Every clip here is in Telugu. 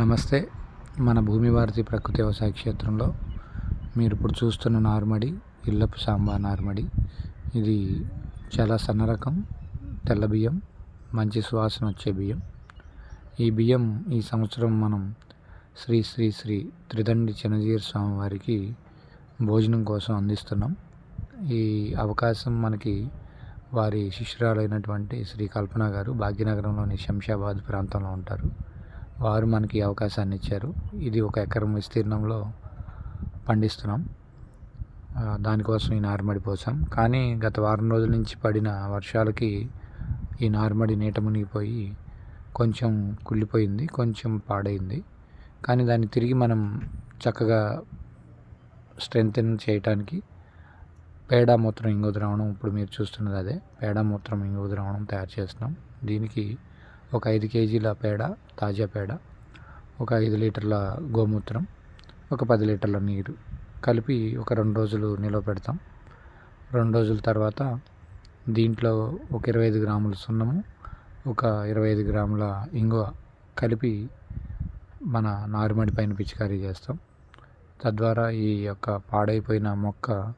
నమస్తే. మన భూమి భారతి ప్రకృతి వ్యవసాయ క్షేత్రంలో మీరు ఇప్పుడు చూస్తున్న నార్మడి ఇల్లపు సాంబా నార్మడి. ఇది చాలా సన్న రకం తెల్ల బియ్యం మంచి సువాసన వచ్చే బియ్యం. ఈ బియ్యం ఈ సంవత్సరం మనం శ్రీ శ్రీ శ్రీ త్రిదండి చిన్నజీర స్వామి వారికి భోజనం కోసం అందిస్తున్నాం. ఈ అవకాశం మనకి వారి శిష్యురాలైనటువంటి శ్రీ కల్పన గారు భాగ్యనగరంలోని శంషాబాద్ ప్రాంతంలో ఉంటారు. వారు మనకి అవకాశాన్ని ఇచ్చారు. ఇది ఒక ఎకరం విస్తీర్ణంలో పండిస్తున్నాం. దానికోసం ఈ నారుమడి పోసాం. కానీ గత వారం రోజుల నుంచి పడిన వర్షాలకి ఈ నారుమడి నీట మునిగిపోయి కొంచెం కుళ్ళిపోయింది కొంచెం పాడైంది. కానీ దాన్ని తిరిగి మనం చక్కగా స్ట్రెంగ్తెన్ చేయటానికి పేడ మూత్రం ఇంగు ద్రావణం ఇప్పుడు మీరు చూస్తున్నది అదే. పేడ మూత్రం ఇంగు ద్రావణం తయారు చేస్తున్నాం. దీనికి ఒక ఐదు కేజీల పేడ తాజా పేడ ఒక ఐదు లీటర్ల గోమూత్రం ఒక పది లీటర్ల నీరు కలిపి ఒక రెండు రోజులు నిలవ పెడతాం. రెండు రోజుల తర్వాత దీంట్లో ఒక ఇరవై ఐదు గ్రాముల సున్నము ఒక ఇరవై ఐదు గ్రాముల ఇంగువ కలిపి మన నారుమడి పైన పిచికారీ చేస్తాం. తద్వారా ఈ యొక్క పాడైపోయిన మొక్క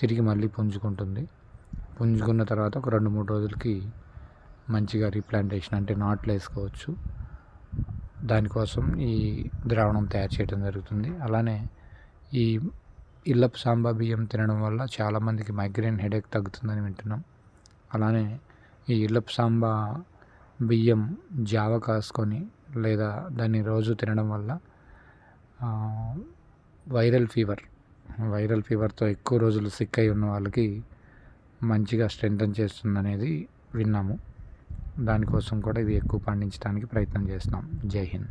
తిరిగి మళ్ళీ పుంజుకుంటుంది. పుంజుకున్న తర్వాత ఒక రెండు మూడు రోజులకి మంచిగా రీప్లాంటేషన్ అంటే నాట్లు వేసుకోవచ్చు. దానికోసం ఈ ద్రావణం తయారు చేయడం జరుగుతుంది. అలానే ఈ ఇళ్ళపు సాంబా బియ్యం తినడం వల్ల చాలామందికి మైగ్రేన్ హెడేక్ తగ్గుతుందని వింటున్నాం. అలానే ఈ ఇళ్ళపు సాంబా బియ్యం జావ కాసుకొని లేదా దాన్ని రోజు తినడం వల్ల వైరల్ ఫీవర్ వైరల్ ఫీవర్తో ఎక్కువ రోజులు సిక్ అయి ఉన్న వాళ్ళకి మంచిగా స్ట్రెంగ్తన్ చేస్తుందనేది విన్నాము. దానికోసం కూడా ఇది ఎక్కువ పండించడానికి ప్రయత్నం చేస్తున్నాం. జై హింద్.